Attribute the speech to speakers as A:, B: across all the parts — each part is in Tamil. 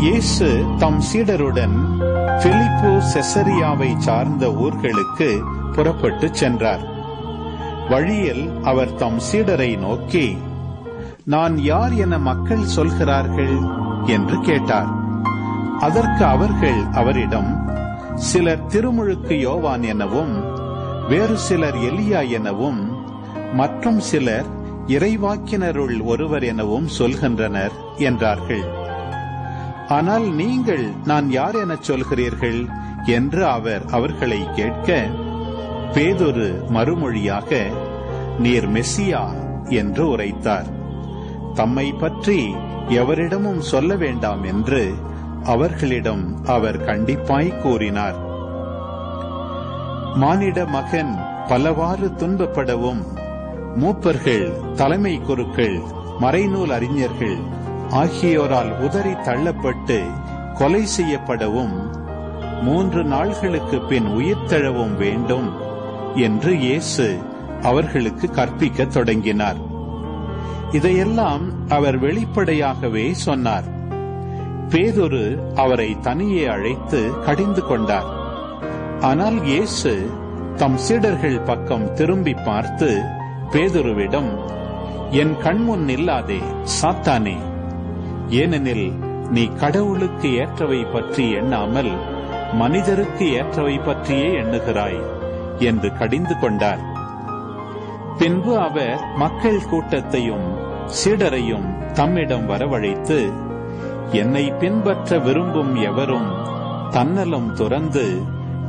A: இயேசு தம் சீடருடன் பிலிப்பு செசரியாவை சார்ந்த ஊர்களுக்கு புறப்பட்டு சென்றார். வழியில் அவர் தம் சீடரை நோக்கி நான் யார் என மக்கள் சொல்கிறார்கள்? என்று கேட்டார். அதற்கு அவர்கள் அவரிடம் சிலர் திருமுழுக்கு யோவான் எனவும் வேறு சிலர் எலியா எனவும் மற்றும் சிலர் இறைவாக்கினருள் ஒருவர் எனவும் சொல்கின்றனர் என்றார்கள். ஆனால் நீங்கள் நான் யார் எனச் சொல்கிறீர்கள்? என்று அவர் அவர்களை கேட்க பேதொரு மறுமொழியாக நீர் மெஸ்ஸியா என்று உரைத்தார். தம்மை பற்றி எவரிடமும் சொல்ல வேண்டாம் என்று அவர்களிடம் அவர் கண்டிப்பாய் கூறினார். மானிட மகன் பலவாறு துன்பப்படவும் மூப்பர்கள் தலைமை குருக்கள் மறைநூல் அறிஞர்கள் ஆகியோரால் உதறி தள்ளப்பட்டு கொலை செய்யப்படவும் மூன்று நாள்களுக்கு பின் உயிர்த்தெழவும் வேண்டும் என்று இயேசு அவர்களுக்கு கற்பிக்கத் தொடங்கினார். இதையெல்லாம் அவர் வெளிப்படையாகவே சொன்னார். பேதொரு அவரை தனியே அழைத்து கடிந்து கொண்டார். ஆனால் இயேசு தம் சீடர்கள் பக்கம் திரும்பி பார்த்து பேதுருவிடம் என் கண்முன் நில்லாதே சாத்தானே ஏனெனில் நீ கடவுளுக்கு ஏற்றவை பற்றி எண்ணாமல் மனிதருக்கு ஏற்றவை பற்றியே எண்ணுகிறாய் என்று கடிந்து கொண்டார். பின்பு அவர் மக்கள் கூட்டத்தையும் சீடரையும் தம்மிடம் வரவழைத்து என்னை பின்பற்ற விரும்பும் எவரும் தன்னலம் துறந்து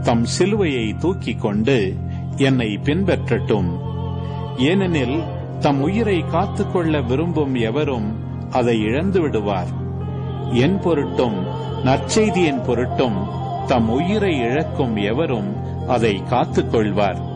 A: தம் சிலுவையை தூக்கிக் கொண்டு என்னை பின்பற்றட்டும். ஏனெனில் தம் உயிரை காத்துக்கொள்ள விரும்பும் எவரும் அதை இழந்து விடுவார். என் பொருட்டும் நற்செய்தியின் பொருட்டும் தம் உயிரை இழக்கும் எவரும் அதை காத்துக்கொள்வார்.